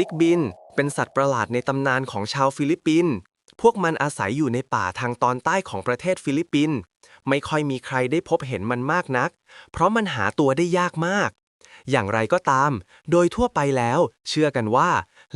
ซิกบิน เป็นสัตว์ประหลาดในตำนานของชาวฟิลิปปินส์พวกมันอาศัยอยู่ในป่าทางตอนใต้ของประเทศฟิลิปปินส์ไม่ค่อยมีใครได้พบเห็นมันมากนัก เพราะมันหาตัวได้ยากมาก อย่างไรก็ตาม โดยทั่วไปแล้ว เชื่อกันว่า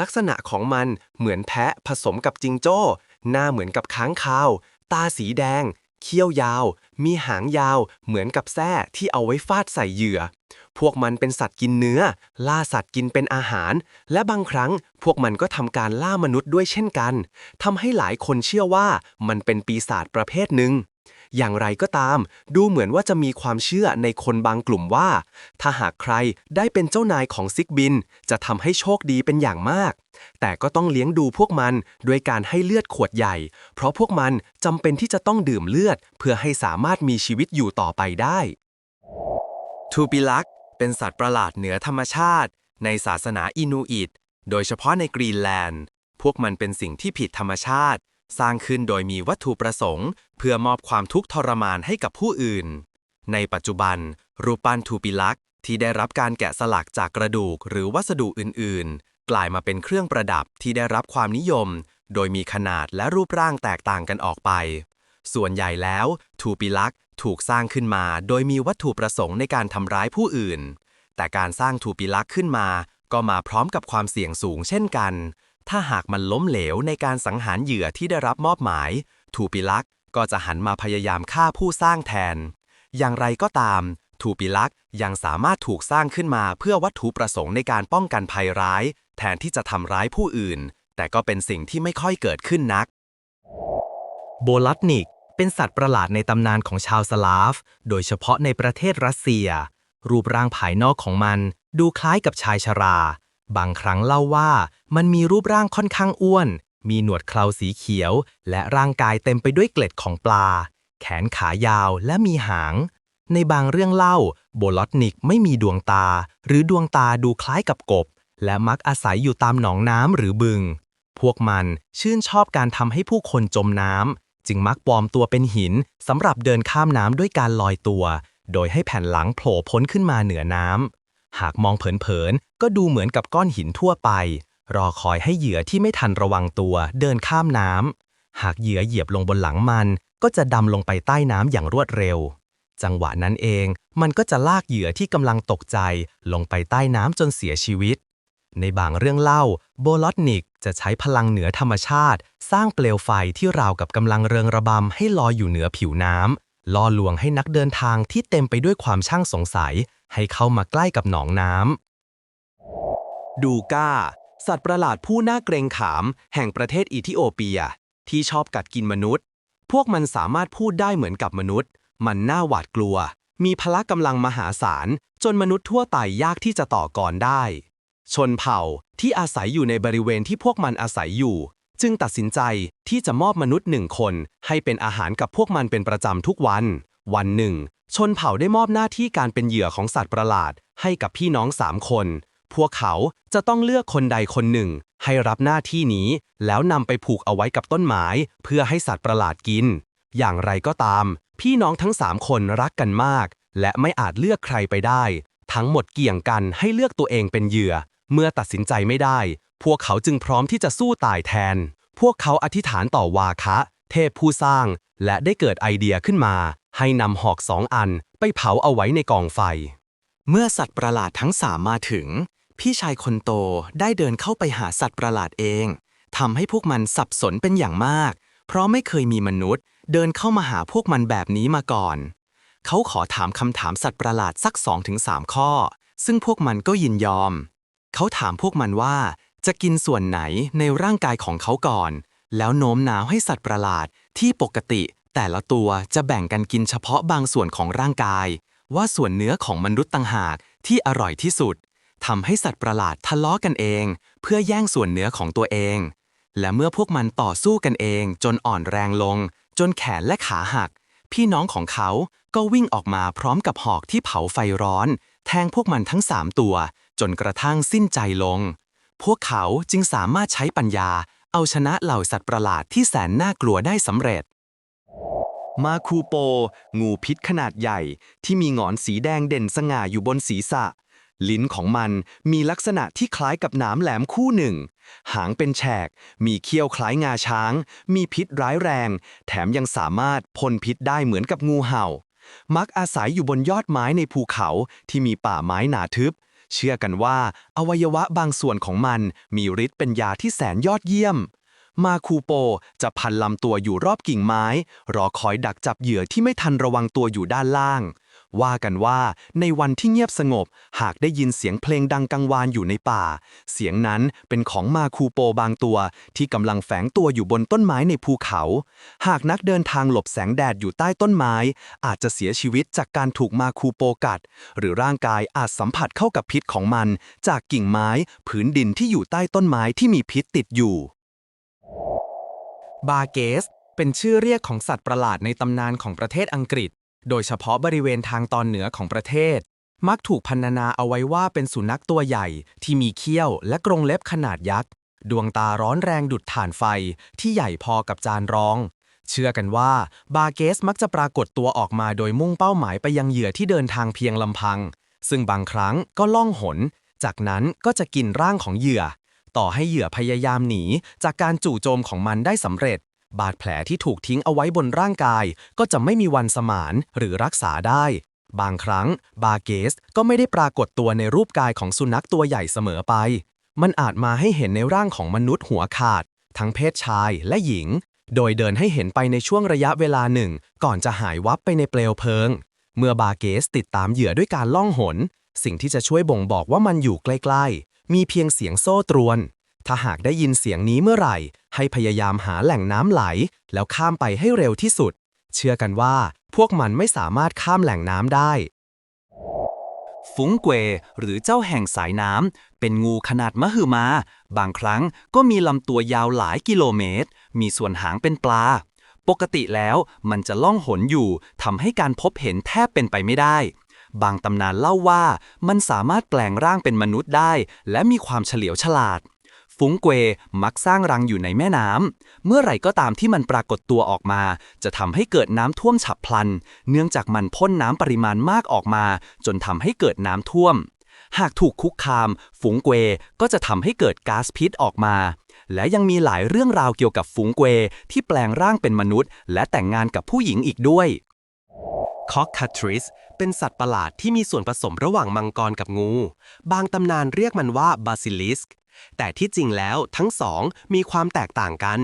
ลักษณะของมันเหมือนแพะผสมกับจิงโจ้ หน้าเหมือนกับค้างคาว ตาสีแดง เขี้ยวยาว มีหางยาว เหมือนกับแส้ที่เอาไว้ฟาดใส่เหยื่อ พวกมันเป็นสัตว์กินเนื้อ ล่าสัตว์กินเป็นอาหาร และบางครั้งพวกมันก็ทำการล่ามนุษย์ด้วยเช่นกันทำให้หลายคนเชื่อว่ามันเป็นปีศาจประเภทหนึ่งอย่างไรก็ตาม ดูเหมือนว่าจะมีความเชื่อในคนบางกลุ่มว่า ถ้าหากใครได้เป็นเจ้านายของซิกบิน จะทำให้โชคดีเป็นอย่างมาก แต่ก็ต้องเลี้ยงดูพวกมันด้วยการให้เลือดขวดใหญ่ เพราะพวกมันจำเป็นที่จะต้องดื่มเลือด เพื่อให้สามารถมีชีวิตอยู่ต่อไปได้ ทูปิลักเป็นสัตว์ประหลาดเหนือธรรมชาติ ในศาสนาอินูอิต โดยเฉพาะในกรีนแลนด์ พวกมันเป็นสิ่งที่ผิดธรรมชาติ สร้างขึ้นโดยมีวัตถุประสงค์ เพื่อมอบความทุกข์ทรมานให้กับผู้อื่น ในปัจจุบัน รูปปั้นทูปิลักที่ได้รับการแกะสลักจากกระดูกหรือวัสดุอื่น ๆ กลายมาเป็นเครื่องประดับที่ได้รับความนิยม โดยมีขนาดและรูปร่างแตกต่างกันออกไป ส่วนใหญ่แล้ว ทูปิลักษ์ถูกสร้างขึ้นมาโดยมีวัตถุประสงค์ในการทำร้ายผู้อื่น แต่การสร้างทูปิลักษ์ขึ้นมา ก็มาพร้อมกับความเสี่ยงสูงเช่นกัน ถ้าหากมันล้มเหลวในการสังหารเหยื่อที่ได้รับมอบหมาย ทูปิลักษ์ก็จะหันมาพยายามฆ่าผู้สร้างแทน อย่างไรก็ตาม ทูปิลักษ์ยังสามารถถูกสร้างขึ้นมาเพื่อวัตถุประสงค์ในการป้องกันภัยร้าย แทนที่จะทำร้ายผู้อื่น แต่ก็เป็นสิ่งที่ไม่ค่อยเกิดขึ้นนักโบลัตนิก เป็นสัตว์ประหลาดในตำนานของชาวสลาฟ โดยเฉพาะในประเทศรัสเซีย รูปร่างภายนอกของมัน ดูคล้ายกับชายชรา บางครั้งเล่าว่ามันมีรูปร่างค่อนข้างอ้วน มีหนวดเคราสีเขียว และร่างกายเต็มไปด้วยเกล็ดของปลา แขนขายาวและมีหาง ในบางเรื่องเล่า โบลอตนิกไม่มีดวงตา หรือดวงตาดูคล้ายกับกบ และมักอาศัยอยู่ตามหนองน้ำหรือบึง พวกมันชื่นชอบการทำให้ผู้คนจมน้ำ จึงมักปลอมตัวเป็นหินสำหรับเดินข้ามน้ำด้วยการลอยตัว โดยให้แผ่นหลังโผล่พ้นขึ้นมาเหนือน้ำ หากมองเผินๆ ก็ดูเหมือนกับก้อนหินทั่วไป รอคอยให้เหยื่อที่ไม่ทันระวังตัวเดินข้ามน้ำ หากเหยื่อเหยียบลงบนหลังมัน ก็จะดำลงไปใต้น้ำอย่างรวดเร็ว จังหวะนั้นเอง มันก็จะลากเหยื่อที่กำลังตกใจ ลงไปใต้น้ำจนเสียชีวิต ในบางเรื่องเล่า โบลอตนิกจะใช้พลังเหนือธรรมชาติ สร้างเปลวไฟที่ราวกับกำลังเริงระบำให้ลอยอยู่เหนือผิวน้ำล่อลวงให้นักเดินทางที่เต็มไปด้วยความช่างสงสัย ให้เข้ามาใกล้กับหนองน้ำดูก้า สัตว์ประหลาดผู้น่าเกรงขาม แห่งประเทศอิธิโอเปีย ที่ชอบกัดกินมนุษย์ พวกมันสามารถพูดได้เหมือนกับมนุษย์ มันน่าหวาดกลัว มีพละกำลังมหาศาลจนมนุษย์ทั่วไปยากที่จะต่อกรได้ ชนเผ่าที่อาศัยอยู่ในบริเวณที่พวกมันอาศัยอยู่ จึงตัดสินใจที่จะมอบมนุษย์หนึ่งคนให้เป็นอาหารกับพวกมันเป็นประจำทุกวัน วันหนึ่ง ชนเผ่าได้มอบหน้าที่การเป็นเหยื่อของสัตว์ประหลาด ให้กับพี่น้องสามคน พวกเขาจะต้องเลือกคนใดคนหนึ่ง ให้รับหน้าที่นี้ แล้วนำไปผูกเอาไว้กับต้นไม้ เพื่อให้สัตว์ประหลาดกิน อย่างไรก็ตาม พี่น้องทั้งสามคนรักกันมาก และไม่อาจเลือกใครไปได้ ทั้งหมดเกี่ยงกันให้เลือกตัวเองเป็นเหยื่อ เมื่อตัดสินใจไม่ได้ พวกเขาจึงพร้อมที่จะสู้ตายแทน พวกเขาอธิษฐานต่อวาคะ เทพผู้สร้าง และได้เกิดไอเดียขึ้นมา ให้นำหอกสองอันไปเผาเอาไว้ในกองไฟ เมื่อสัตว์ประหลาดทั้งสามมาถึง พี่ชายคนโตได้เดินเข้าไปหาสัตว์ประหลาดเองทำให้พวกมันสับสนเป็นอย่างมาก เพราะไม่เคยมีมนุษย์ เดินเข้ามาหาพวกมันแบบนี้มาก่อน เขาขอถามคำถามสัตว์ประหลาดสัก2-3ข้อ ซึ่งพวกมันก็ยินยอม เขาถามพวกมันว่า จะกินส่วนไหนในร่างกายของเขาก่อน แล้วโน้มน้าวให้สัตว์ประหลาดที่ปกติ แต่ละตัวจะแบ่งกันกินเฉพาะบางส่วนของร่างกาย ว่าส่วนเนื้อของมนุษย์ต่างหากที่อร่อยที่สุดทำให้สัตว์ประหลาดทะเลาะกันเอง เพื่อแย่งส่วนเนื้อของตัวเอง และเมื่อพวกมันต่อสู้กันเอง จนอ่อนแรงลง จนแขนและขาหัก พี่น้องของเขาก็วิ่งออกมาพร้อมกับหอกที่เผาไฟร้อน แทงพวกมันทั้งสามตัว จนกระทั่งสิ้นใจลง พวกเขาจึงสามารถใช้ปัญญา เอาชนะเหล่าสัตว์ประหลาดที่แสนน่ากลัวได้สำเร็จ มาคูโป งูพิษขนาดใหญ่ที่มีหงอนสีแดงเด่นสง่าอยู่บนศีรษะ ลิ้นของมันมีลักษณะที่คล้ายกับหนามแหลมคู่หนึ่ง หางเป็นแฉก มีเขี้ยวคล้ายงาช้าง มีพิษร้ายแรง แถมยังสามารถพ่นพิษได้เหมือนกับงูเห่ามักอาศัยอยู่บนยอดไม้ในภูเขาที่มีป่าไม้หนาทึบ เชื่อกันว่า อวัยวะบางส่วนของมันมีฤทธิ์เป็นยาที่แสนยอดเยี่ยม มาคูโปจะพันลำตัวอยู่รอบกิ่งไม้ รอคอยดักจับเหยื่อที่ไม่ทันระวังตัวอยู่ด้านล่าง ว่ากันว่าในวันที่เงียบสงบ หากได้ยินเสียงเพลงดังกังวานอยู่ในป่า เสียงนั้นเป็นของมาคูโปบางตัว ที่กำลังแฝงตัวอยู่บนต้นไม้ในภูเขา หากนักเดินทางหลบแสงแดดอยู่ใต้ต้นไม้ อาจจะเสียชีวิตจากการถูกมาคูโปกัด หรือร่างกายอาจสัมผัสเข้ากับพิษของมัน จากกิ่งไม้ผืนดินที่อยู่ใต้ต้นไม้ที่มีพิษติดอยู่ บาเกส เป็นชื่อเรียกของสัตว์ประหลาดในตำนานของประเทศอังกฤษ โดยเฉพาะบริเวณทางตอนเหนือของประเทศ มักถูกพรรณนาเอาไว้ว่าเป็นสุนัขตัวใหญ่ที่มีเขี้ยวและกรงเล็บขนาดยักษ์ ดวงตาร้อนแรงดุดถ่านไฟที่ใหญ่พอกับจานรอง เชื่อกันว่าบาเกสมักจะปรากฏตัวออกมาโดยมุ่งเป้าหมายไปยังเหยื่อที่เดินทางเพียงลำพัง ซึ่งบางครั้งก็ล่องหน จากนั้นก็จะกินร่างของเหยื่อ ต่อให้เหยื่อพยายามหนีจากการจู่โจมของมันได้สำเร็จ บาดแผลที่ถูกทิ้งเอาไว้บนร่างกาย ก็จะไม่มีวันสมานหรือรักษาได้ บางครั้ง บาเกสก็ไม่ได้ปรากฏตัวในรูปกายของสุนัขตัวใหญ่เสมอไป มันอาจมาให้เห็นในร่างของมนุษย์หัวขาด ทั้งเพศชายและหญิง โดยเดินให้เห็นไปในช่วงระยะเวลาหนึ่ง ก่อนจะหายวับไปในเปลวเพลิง เมื่อบาเกสติดตามเหยื่อด้วยการล่องหน สิ่งที่จะช่วยบ่งบอกว่ามันอยู่ใกล้ๆ มีเพียงเสียงโซ่ตรวนถ้าหากได้ยินเสียงนี้เมื่อไหร่ ให้พยายามหาแหล่งน้ำไหล แล้วข้ามไปให้เร็วที่สุด เชื่อกันว่าพวกมันไม่สามารถข้ามแหล่งน้ำได้ฟงเกวหรือเจ้าแห่งสายน้ำ เป็นงูขนาดมหึมา บางครั้งก็มีลำตัวยาวหลายกิโลเมตร มีส่วนหางเป็นปลา ปกติแล้วมันจะล่องหนอยู่ทำให้การพบเห็นแทบเป็นไปไม่ได้ บางตำนานเล่าว่ามันสามารถแปลงร่างเป็นมนุษย์ได้ และมีความเฉลียวฉลาด ฟุ้งเกวมักสร้างรังอยู่ในแม่น้ำ เมื่อไหร่ก็ตามที่มันปรากฏตัวออกมา จะทำให้เกิดน้ำท่วมฉับพลัน เนื่องจากมันพ่นน้ำปริมาณมากออกมา จนทำให้เกิดน้ำท่วม หากถูกคุกคาม ฝูงเกวก็จะทำให้เกิดก๊าซพิษออกมา และยังมีหลายเรื่องราวเกี่ยวกับฝูงเกวที่แปลงร่างเป็นมนุษย์ และแต่งงานกับผู้หญิงอีกด้วยคอกคาทริสเป็นสัตว์ประหลาดที่มีส่วนผสมระหว่างมังกรกับงู บางตำนานเรียกมันว่าบาซิลิส แต่ที่จริงแล้วทั้งสองมีความแตกต่างกัน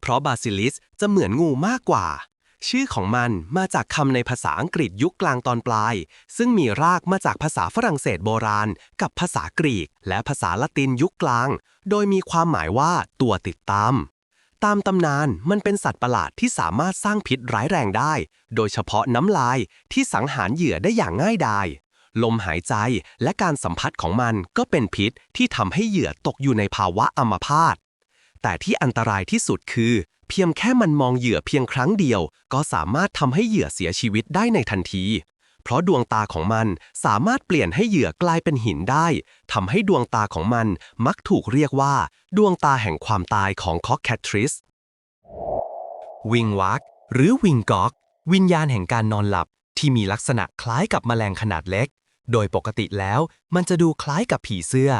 เพราะบาซิลิสจะเหมือนงูมากกว่า ชื่อของมันมาจากคำในภาษาอังกฤษยุคกลางตอนปลาย ซึ่งมีรากมาจากภาษาฝรั่งเศสโบราณ กับภาษากรีก และภาษาละตินยุคกลาง โดยมีความหมายว่าตัวติดตามตามตำนานมันเป็นสัตว์ประหลาดที่สามารถสร้างพิษร้ายแรงได้ โดยเฉพาะน้ำลายที่สังหารเหยื่อได้อย่างง่ายดาย ลมหายใจและการสัมผัสของมันก็เป็นพิษที่ทำให้เหยื่อตกอยู่ในภาวะอัมพาต แต่ที่อันตรายที่สุดคือ เพียงแค่มันมองเหยื่อเพียงครั้งเดียว ก็สามารถทำให้เหยื่อเสียชีวิตได้ในทันที เพราะดวงตาของมันสามารถเปลี่ยนให้เหยื่อกลายเป็นหินได้ทำให้ดวงตาของมันมักถูกเรียกว่า ดวงตาแห่งความตายของคอกแคทริสวิงวักหรือวิงกอก วิญญาณแห่งการนอนหลับที่มีลักษณะคล้ายกับแมลงขนาดเล็ก โดยปกติแล้วมันจะดูคล้ายกับผีเสื้อ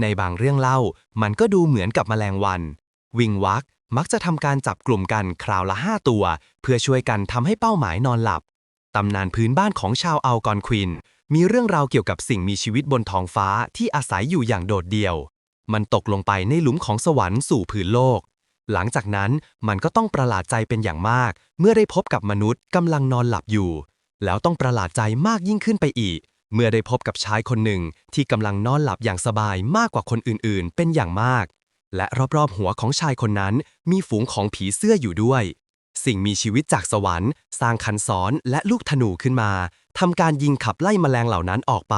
ในบางเรื่องเล่า มันก็ดูเหมือนกับแมลงวัน วิงวักมักจะทำการจับกลุ่มกันคราวละ 5 ตัว เพื่อช่วยกันทำให้เป้าหมายนอนหลับ ตำนานพื้นบ้านของชาวอัลกอนควิน มีเรื่องราวเกี่ยวกับสิ่งมีชีวิตบนท้องฟ้าที่อาศัยอยู่อย่างโดดเดี่ยว มันตกลงไปในหลุมของสวรรค์สู่ผืนโลก หลังจากนั้นมันก็ต้องประหลาดใจเป็นอย่างมาก เมื่อได้พบกับมนุษย์กำลังนอนหลับอยู่ แล้วต้องประหลาดใจมากยิ่งขึ้นไปอีก เมื่อได้พบกับชายคนหนึ่งที่กำลังนอนหลับอย่างสบายมากกว่าคนอื่นๆ เป็นอย่างมาก และรอบๆหัวของชายคนนั้นมีฝูงของผีเสื้ออยู่ด้วย สิ่งมีชีวิตจากสวรรค์ สร้างคันซ้อนและลูกธนูขึ้นมาทำการยิงขับไล่แมลงเหล่านั้นออกไป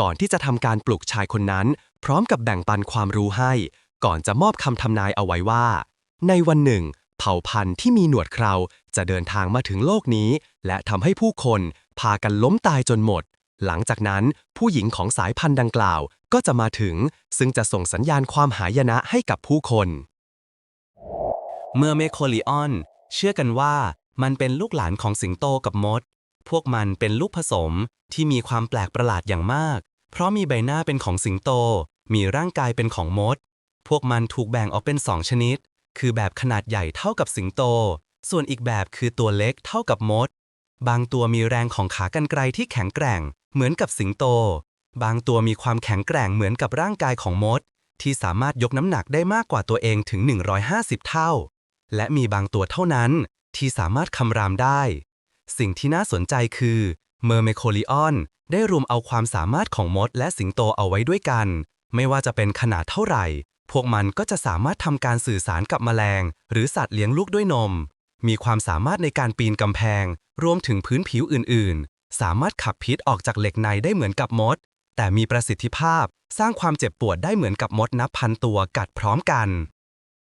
ก่อนที่จะทำการปลุกชายคนนั้น พร้อมกับแบ่งปันความรู้ให้ ก่อนจะมอบคำทำนายเอาไว้ว่า ในวันหนึ่ง เผ่าพันธุ์ที่มีหนวดเคราจะเดินทางมาถึงโลกนี้ และทำให้ผู้คนพากันล้มตายจนหมด หลังจากนั้นผู้หญิงของสายพันธุ์ดังกล่าวก็จะมาถึง ซึ่งจะส่งสัญญาณความหายนะให้กับผู้คน เมื่อเมโคลิออน เชื่อกันว่ามันเป็นลูกหลานของสิงโตกับมด พวกมันเป็นลูกผสมที่มีความแปลกประหลาดอย่างมาก เพราะมีใบหน้าเป็นของสิงโต มีร่างกายเป็นของมด พวกมันถูกแบ่งออกเป็นสองชนิด คือแบบขนาดใหญ่เท่ากับสิงโต ส่วนอีกแบบคือตัวเล็กเท่ากับมด บางตัวมีแรงของขากรรไกรที่แข็งแกร่ง เหมือนกับสิงโต บางตัวมีความแข็งแกร่งเหมือนกับร่างกายของมด ที่สามารถยกน้ำหนักได้มากกว่าตัวเองถึง 150 เท่า และมีบางตัวเท่านั้นที่สามารถคำรามได้ สิ่งที่น่าสนใจคือเมอร์เมโคลิออนได้รวมเอาความสามารถของมดและสิงโตเอาไว้ด้วยกัน ไม่ว่าจะเป็นขนาดเท่าไหร่ พวกมันก็จะสามารถทำการสื่อสารกับแมลง หรือสัตว์เลี้ยงลูกด้วยนม มีความสามารถในการปีนกำแพง รวมถึงพื้นผิวอื่น สามารถขับพิษออกจากเหล็กในได้เหมือนกับมด แต่มีประสิทธิภาพสร้างความเจ็บปวดได้เหมือนกับมดนับพันตัวกัดพร้อมกัน